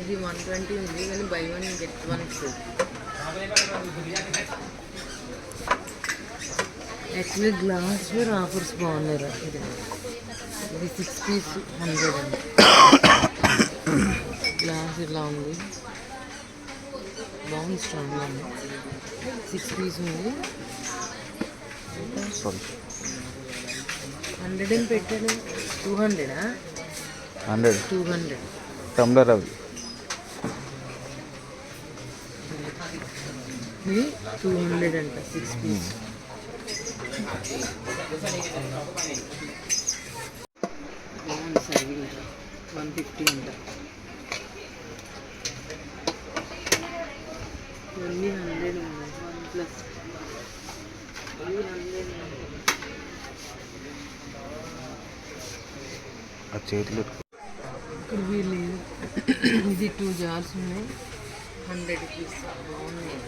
ఇది one twenty ఉంది కానీ buy one get one free actually glassware offers బాగున్నాయి ఇది ఇది సిక్స్ పీస్ హండ్రెడ్ అండి. గ్లాస్ ఇలా ఉంది. బాగుంది స్ట్రాంగ్గా ఉంది. సిక్స్ పీస్ ఉంది. సారీ హండ్రెడ్ అని పెట్టాడు టూ హండ్రెడా? హండ్రెడ్. Two hundred. టమ్లర్ అవి. టూ హండ్రెడ్ అంట సిక్స్ పీస్ బాగుంది సార్ వన్ ఫిఫ్టీ అంట. ఇవన్నీ హండ్రెడ్ వన్ ప్లస్ ఆ చేతులు ఇక్కడ వీళ్ళు ఇది టూ జార్స్ ఉన్నాయి. Hundred rupees. బాగున్నాయి.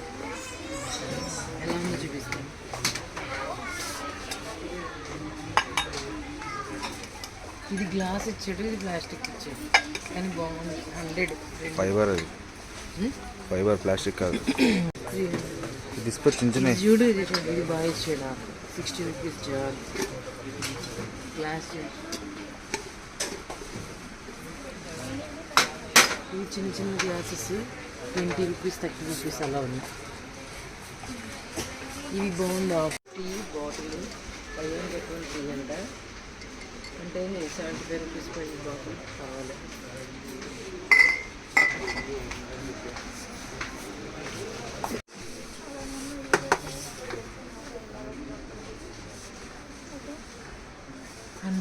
ఎలా ఉందో చూపిస్తాను. ఇది గ్లాస్ ఇచ్చాడు ఇది ప్లాస్టిక్ ఇచ్చాడు కానీ బాగుంది. హండ్రెడ్. ఫైబర్ అది. ఫైబర్ ప్లాస్టిక్ కాదు. ఇది తీసుకొని చిన్న చిన్న చూడు ఇది బాగా ఇచ్చాడు? సిక్స్టీ రూపీస్ జార్ గ్లాస్ ఇవి చిన్న చిన్న glasses twenty rupees thirty rupees అలా ఉన్నాయి. ఇవి బాగుంది? Tea bottle five hundred twenty అంట అంటే సెవెంటీ ఫైవ్ రూపీస్ పడి బాటిల్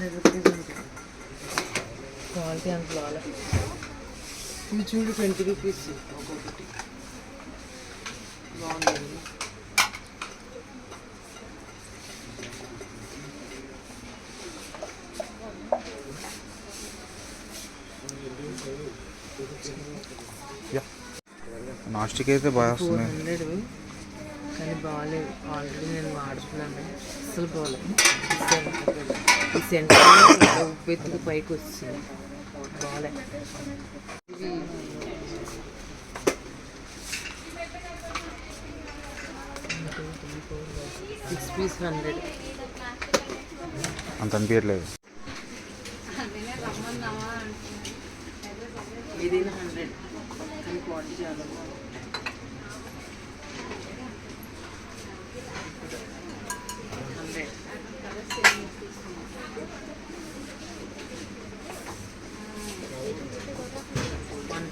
హండ్రెడ్ రూపీస్ ఉంటుంది క్వాలిటీ అంత బాగా ఇవి చూడు ట్వంటీ రూపీస్ ఒక్కొక్కటి బాగుంది నాన్ స్టిక్ అయితే బాగా ఫోర్ వస్తున్నాయి హండ్రెడ్ కానీ బాగాలేదు. ఆల్రెడీ నేను వాడుతున్నాను. అసలు బాగాలేదు ఈ సెంటర్ ఉప్పెత్తుకు పైకి వచ్చింది. బాగాలే సిక్స్ పీస్ హండ్రెడ్. అంత అనిపించట్లేదు. ఏదైనా హండ్రెడ్. కానీ క్వాలిటీ చాలా బాగుంది hundred one fifty kadai kadai kadai eight hundred eight hundred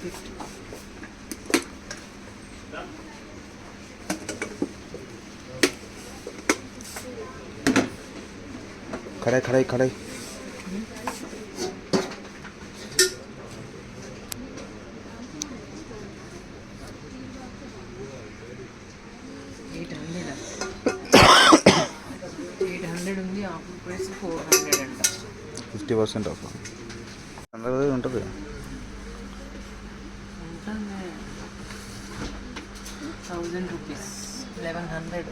ఉంది ఆఫర్ ప్రైస్ ఫోర్ హండ్రెడ్ అంట ఫిఫ్టీ పర్సెంట్ ఆఫ్ హండ్రెడ్ ఉంటుంది ఉంటుంది థౌజండ్ రూపీస్ లెవెన్ హండ్రెడ్